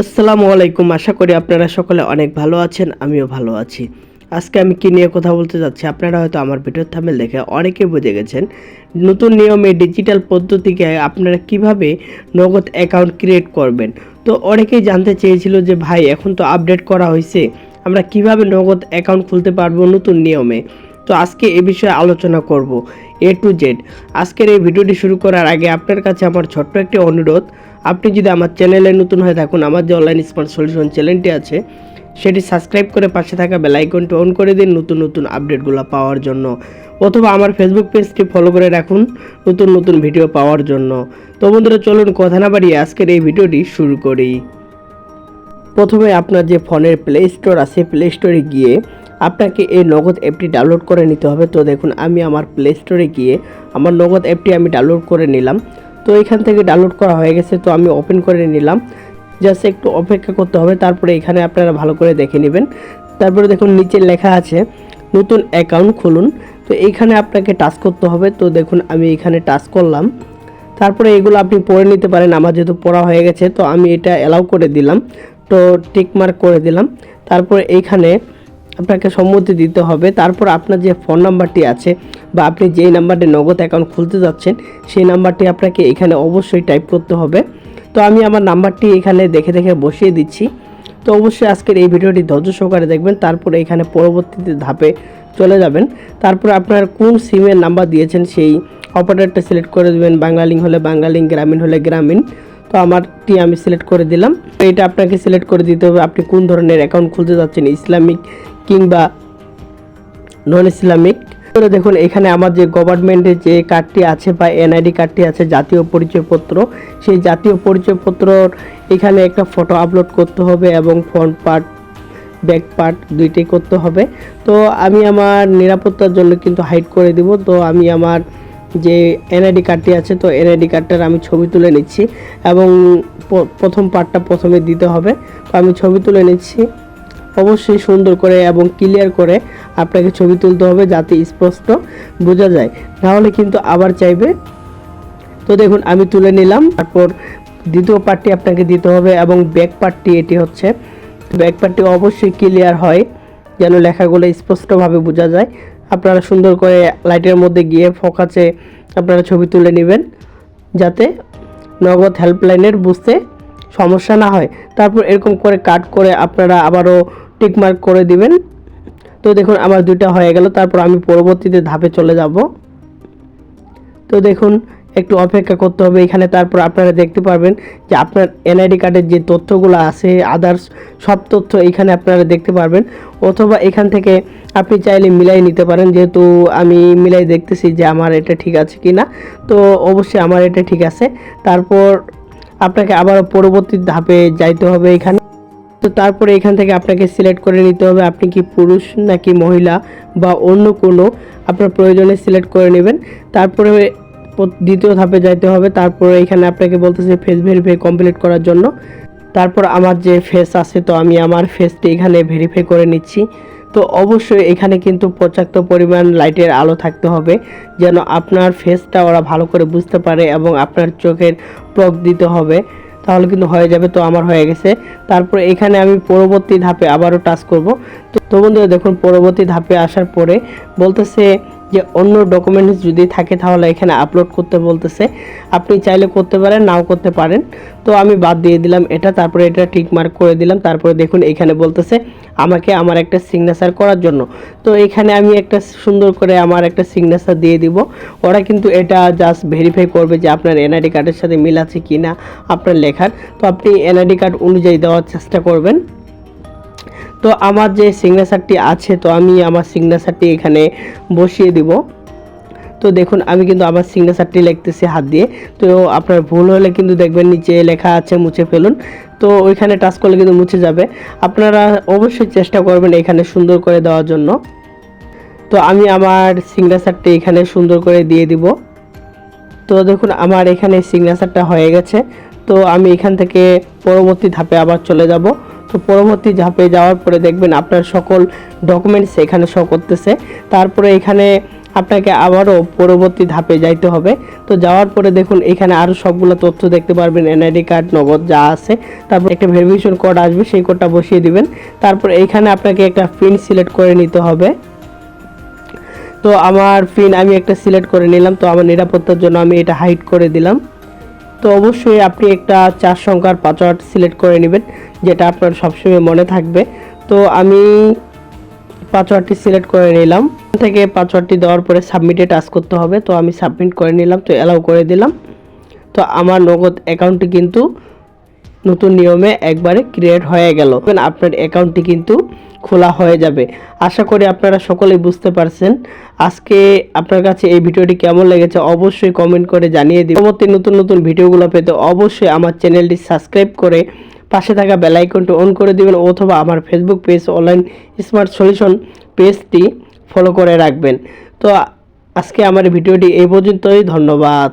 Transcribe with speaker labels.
Speaker 1: আসসালামু আলাইকুম। আশা করি আপনারা সকলে অনেক ভালো আছেন, আমিও ভালো আছি। আজকে আমি কী নিয়ে কথা বলতে যাচ্ছি, আপনারা হয়তো আমার ভিডিওর থামেল দেখে অনেকে বুঝে গেছেন। নতুন নিয়মে ডিজিটাল পদ্ধতিকে আপনারা কীভাবে নগদ অ্যাকাউন্ট ক্রিয়েট করবেন? তো অনেকেই জানতে চেয়েছিল যে, ভাই, এখন তো আপডেট করা হয়েছে আমরা কীভাবে নগদ অ্যাকাউন্ট খুলতে পারব নতুন নিয়মে? তো আজকে এ বিষয়ে আলোচনা করব এ টু জেড আজকের এই ভিডিওটি শুরু করার আগে আপনার কাছে আমার ছোট্ট একটি অনুরোধ, আপনি যদি আমার চ্যানেলে নতুন হয়ে থাকুন, আমার যে অনলাইন স্মার্ট সলিউশন চ্যানেলটি আছে, সেটি সাবস্ক্রাইব করে পাশে থাকা বেল আইকনটি অন করে দিন নতুন নতুন আপডেটগুলো পাওয়ার জন্য, অথবা আমার ফেসবুক পেজটি ফলো করে রাখুন নতুন নতুন ভিডিও পাওয়ার জন্য। তো বন্ধুরা, চলুন কথা না বাড়িয়ে আজকের এই ভিডিওটি শুরু করি। প্রথমে আপনার যে ফোনের প্লে স্টোর আছে প্লে স্টোরে গিয়ে আপনাকে এই নগদ অ্যাপটি ডাউনলোড করে নিতে হবে। তো দেখুন, আমি আমার প্লে স্টোরে গিয়ে আমার নগদ অ্যাপটি আমি ডাউনলোড করে নিলাম। তো এখান থেকে ডাউনলোড করা হয়ে গেছে, তো আমি ওপেন করে নিলাম। জাস্ট একটু অপেক্ষা করতে হবে, তারপরে এখানে আপনারা ভালো করে দেখে নেবেন। তারপরে দেখুন, নিচে লেখা আছে, নতুন অ্যাকাউন্ট খুলুন। তো এইখানে আপনাকে টাচ করতে হবে। তো দেখুন, আমি এখানে টাচ করলাম। তারপরে এগুলো আপনি পড়ে নিতে পারেন, আমার যেহেতু পড়া হয়ে গেছে, তো আমি এটা অ্যালাউ করে দিলাম। তো টিক মার্ক করে দিলাম। তারপর এইখানে আপনাকে সম্মতি দিতে হবে। তারপর আপনার যে ফোন নাম্বারটি আছে বা আপনি যেই নাম্বারটি নগদ অ্যাকাউন্ট খুলতে যাচ্ছেন, সেই নাম্বারটি আপনাকে এখানে অবশ্যই টাইপ করতে হবে। তো আমি আমার নাম্বারটি এখানে দেখে দেখে বসিয়ে দিচ্ছি। তো অবশ্যই আজকের এই ভিডিওটি ধৈর্য সহকারে দেখবেন, তারপর এখানে পরবর্তীতে ধাপে চলে যাবেন। তারপর আপনার কোন সিমের নাম্বার দিয়েছেন, সেই অপারেটরটা সিলেক্ট করে দেবেন। বাংলালিং হলে বাংলালিং গ্রামীণ হলে গ্রামীণ। তো আমারটি আমি সিলেক্ট করে দিলাম। তো এটা আপনাকে সিলেক্ট করে দিতে হবে, আপনি কোন ধরনের অ্যাকাউন্ট খুলতে যাচ্ছেন, ইসলামিক কিংবা নন ইসলামিক তাহলে দেখুন, এখানে আমার যে গভর্নমেন্টের যে কার্ডটি আছে বা এনআইডি কার্ডটি আছে, জাতীয় পরিচয়পত্র, সেই জাতীয় পরিচয়পত্রর এখানে একটা ফটো আপলোড করতে হবে এবং ফ্রন্ট পার্ট ব্যাক পার্ট দুইটাই করতে হবে। তো আমি আমার নিরাপত্তার জন্য কিন্তু হাইড করে দিব। তো আমি আমার যে এনআইডি কার্ডটি আছে, তো এনআইডি কার্ডটার আমি ছবি তুলে নিচ্ছি এবং প্রথম পার্টটা প্রথমে দিতে হবে। তো আমি ছবি তুলে নিচ্ছি। অবশ্যই সুন্দর করে এবং ক্লিয়ার করে আপনাকে ছবি তুলতে হবে যাতে স্পষ্ট বোঝা যায়। নাহলে কিন্তু আবার চাইবে। তো দেখুন, আমি তুলে নিলাম। তারপর দ্বিতীয় পার্টটি আপনাকে দিতে হবে এবং ব্যাক পার্টটি এটি হচ্ছে। ব্যাক পার্টটি অবশ্যই ক্লিয়ার হয়, যেন লেখাগুলো স্পষ্টভাবে বোঝা যায়। আপনারা সুন্দর করে লাইটের মধ্যে গিয়ে ফোকাসে আপনারা ছবি তুলে নেবেন, যাতে নগদ হেল্পলাইনের বুঝতে সমস্যা না হয়। তারপর এরকম করে কাট করে আপনারা আবারও টিকমার্ক করে দিবেন। তো দেখুন, আমার দুইটা হয়ে গেল। তারপর আমি পরবর্তীতে ধাপে চলে যাব। তো দেখুন, একটু অপেক্ষা করতে হবে এখানে। তারপর আপনারা দেখতে পারবেন যে আপনার এনআইডি কার্ডের যে তথ্যগুলো আছে আদার্স সব তথ্য এখানে আপনারা দেখতে পারবেন। অথবা এখান থেকে আপনি চাইলে মিলাই নিতে পারেন, যেহেতু আমি মিলাই দেখতেছি যে আমার এটা ঠিক আছে কি না তো অবশ্যই আমার এটা ঠিক আছে। তারপর আপনাকে আবার পরবর্তী ধাপে যাইতে হবে এখানে। তো তারপরে এখান থেকে আপনাকে সিলেক্ট করে নিতে হবে আপনি কি পুরুষ নাকি মহিলা বা অন্য কোনো। আপনার প্রয়োজনে সিলেক্ট করে নেবেন। তারপরে দ্বিতীয় ধাপে যাইতে হবে। তারপরে এখানে আপনাকে বলতেছে ফেস ভেরিফাই কমপ্লিট করার জন্য। তারপর আমার যে ফেস আছে, তো আমি আমার ফেসটি এখানে ভেরিফাই করে নিচ্ছি। তো অবশ্যই এখানে কিন্তু পর্যাপ্ত পরিমাণ লাইটের আলো থাকতে হবে, যেন আপনার ফেসটা ওরা ভালো করে বুঝতে পারে এবং আপনার চোখের প্রক দিতে হবে। তাহলে কিন্তু হয়ে যাবে, তো আমার হয়ে গেছে। তারপর এখানে আমি পরবর্তী ধাপে আবারও টাচ করব। তো বন্ধুরা দেখুন, পরবর্তী ধাপে আসার পরে বলতেছে যে অন্য ডকুমেন্টস যদি থাকে তাহলে এখানে আপলোড করতে বলতেছে। আপনি চাইলে করতে পারেন, নাও করতে পারেন। তো আমি বাদ দিয়ে দিলাম এটা, তারপরে এটা টিক মার্ক করে দিলাম। তারপরে দেখুন এখানে বলতেছে আমাকে আমার একটা সিগনেচার করার জন্য। তো এখানে আমি একটা সুন্দর করে আমার একটা সিগনেচার দিয়ে দিব। ওরা কিন্তু এটা জাস্ট ভেরিফাই করবে যে আপনার এনআইডি কার্ডের সাথে মিল আছে কি না আপনার লেখার। তো আপনি এনআইডি কার্ড অনুযায়ী দেওয়ার চেষ্টা করবেন। তো আমার যে সিগনেচারটি আছে, তো আমি আমার সিগনেচারটি এখানে বসিয়ে দিব। তো দেখুন, আমি কিন্তু আমার সিগনেচারটি লিখতেছি হাত দিয়ে। তো আপনার ভুল হলে কিন্তু দেখবেন নিচে লেখা আছে, মুছে ফেলুন। তো ওইখানে টাচ করলে কিন্তু মুছে যাবে। আপনারা অবশ্যই চেষ্টা করবেন এখানে সুন্দর করে দেওয়ার জন্য। তো আমি আমার সিগনেচারটি এখানে সুন্দর করে দিয়ে দিব। তো দেখুন, আমার এখানে সিগনেচারটা হয়ে গেছে। তো আমি এখান থেকে পরবর্তী ধাপে আবার চলে যাব। তো পরবর্তী ধাপে যাওয়ার পরে দেখবেন আপনার সকল ডকুমেন্টস এখানে শো করতেছে। তারপরে এখানে আপনাকে আবারও পরবর্তী ধাপে যাইতে হবে। তো যাওয়ার পরে দেখুন, এখানে আরও সবগুলো তথ্য দেখতে পারবেন এনআইডি কার্ড নগদ যা আছে। তারপর একটা ভেরিফিকেশন কোড আসবে, সেই কোডটা বসিয়ে দিবেন। তারপর এইখানে আপনাকে একটা পিন সিলেক্ট করে নিতে হবে। তো আমার পিন আমি একটা সিলেক্ট করে নিলাম, তো আমার নিরাপত্তার জন্য আমি এটা হাইড করে দিলাম। তো অবশ্যই আপনি একটা চার সংখ্যার পাসওয়ার্ড সিলেক্ট করে নেবেন, যেটা আপনার সবসময় মনে থাকবে। তো আমি পাসওয়ার্ডটি সিলেক্ট করে নিলাম। থেকে পাসওয়ার্ডটি দেওয়ার পরে সাবমিটে টাচ করতে হবে। তো আমি সাবমিট করে নিলাম, তো অ্যালাউ করে দিলাম। তো আমার নগদ অ্যাকাউন্টটি কিন্তু নতুন নিয়মে একবারে ক্রিয়েট হয়ে গেল। আপনার অ্যাকাউন্টটি কিন্তু খোলা হয়ে যাবে। আশা করি আপনারা সকলেই বুঝতে পারছেন। আজকে আপনার কাছে এই ভিডিওটি কেমন লেগেছে অবশ্যই কমেন্ট করে জানিয়ে দিন পরবর্তী নতুন নতুন ভিডিওগুলো পেতে অবশ্যই আমার চ্যানেলটি সাবস্ক্রাইব করে পাশে থাকা বেল আইকনটি অন করে দিবেন অথবা আমার Facebook page online smart solution পেজটি ফলো করে রাখবেন। তো আজকে আমার ভিডিওটি এই পর্যন্তই। ধন্যবাদ।